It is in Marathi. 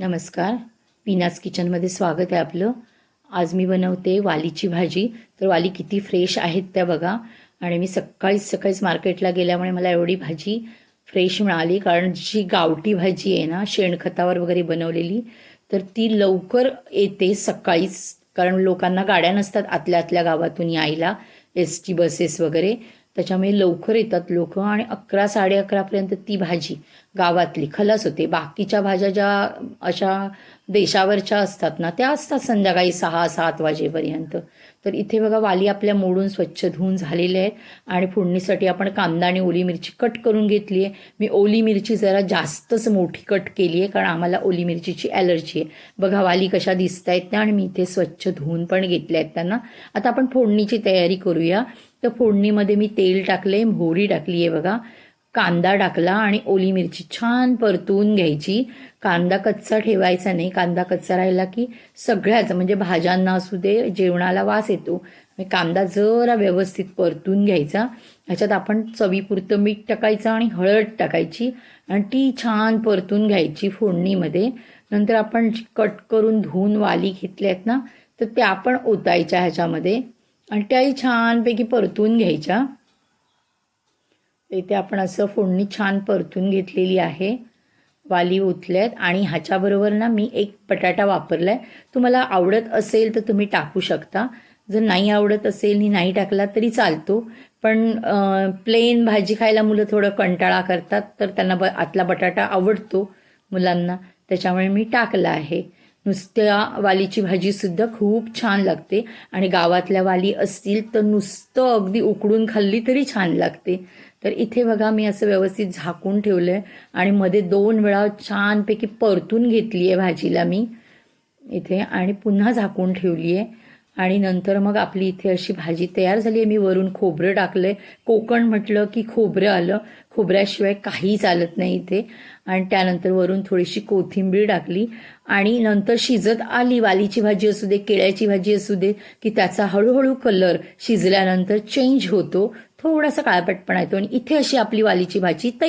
नमस्कार. पीनास किचनमध्ये स्वागत आहे आपलं. आज मी बनवते वालीची भाजी. तर वाली किती फ्रेश आहेत त्या बघा. आणि मी सकाळीच सकाळीच मार्केटला गेल्यामुळे मला एवढी भाजी फ्रेश मिळाली. कारण जी गावठी भाजी आहे ना शेणखतावर वगैरे बनवलेली तर ती लवकर येते सकाळीच. कारण लोकांना गाड्या नसतात आतल्या आतल्या गावातून यायला एस टी बसेस वगैरे. त्याच्यामुळे लवकर येतात लोक. आणि अकरा साडे अकरापर्यंत ती भाजी गावातली खलास होते. बाकीच्या भाज्या ज्या अशा देशावरच्या असतात ना त्या असतात संध्याकाळी सहा सात वाजेपर्यंत. तर इथे बघा वाली आपल्या मोडून स्वच्छ धुवून झालेले आहेत आणि फोडणीसाठी आपण कांदा आणि ओली मिरची कट करून घेतली आहे. मी ओली मिरची जरा जास्तच मोठी कट केली आहे कारण आम्हाला ओली मिरचीची ॲलर्जी आहे. बघा वाली कशा दिसत आहेत त्या आणि मी इथे स्वच्छ धुवून पण घेतल्या आहेत त्यांना. आता आपण फोडणीची तयारी करूया. तर फोडणीमध्ये मी तेल टाकले मोहरी टाकली आहे बघा. कांदा टाकला आणि ओली मिरची छान परतून घ्यायची. कांदा कच्चा ठेवायचा नाही. कांदा कच्चा राहिला की सगळ्याच म्हणजे भाज्यांना असू दे जेवणाला वास येतो. कांदा जरा व्यवस्थित परतून घ्यायचा. ह्याच्यात आपण चवीपुरतं मीठ टाकायचं आणि हळद टाकायची आणि ती छान परतून घ्यायची फोडणीमध्ये. नंतर आपण जी कट करून धुवून वाली घेतल्या आहेत ना तर त्या पण ओतायच्या ह्याच्यामध्ये. आणि त्याही छानपैकी परतून घ्यायच्या. इथे आपण असं फोडणी छान परतून घेतलेली आहे. वाली ओतल्यात आणि ह्याच्याबरोबर ना मी एक बटाटा वापरला आहे तुम्हाला आवडत असेल तर तुम्ही टाकू शकता. जर नाही आवडत असेल आणि नाही टाकला तरी चालतो. पण प्लेन भाजी खायला मुलं थोडं कंटाळा करतात तर त्यांना ब आतला बटाटा आवडतो मुलांना. त्याच्यामुळे मी टाकला आहे. नुसत्या वालीची भाजीसुद्धा खूप छान लागते. आणि गावातल्या वाली असतील तर नुसतं अगदी उकडून खाल्ली तरी छान लागते. तर इथे बघा मी असं व्यवस्थित झाकून ठेवलं आहे आणि मध्ये दोन वेळा छानपैकी परतून घेतली आहे भाजीला मी. इथे आणि पुन्हा झाकून ठेवली आहे आणि नंतर मग आपली इथे अशी भाजी तयार झाली आहे. मी वरून खोबरं टाकलं आहे कोकण म्हटलं की खोबरं आलं. खोबऱ्याशिवाय काही चालत नाही इथे. आणि त्यानंतर वरून थोडीशी कोथिंबीर टाकली. आणि नंतर शिजत आली. वालीची भाजी असू दे केळ्याची भाजी असू दे की त्याचा हळूहळू कलर शिजल्यानंतर चेंज होतो. थोडासा काळपटपणा येतो. आणि इथे अशी आपली वालीची भाजी तयार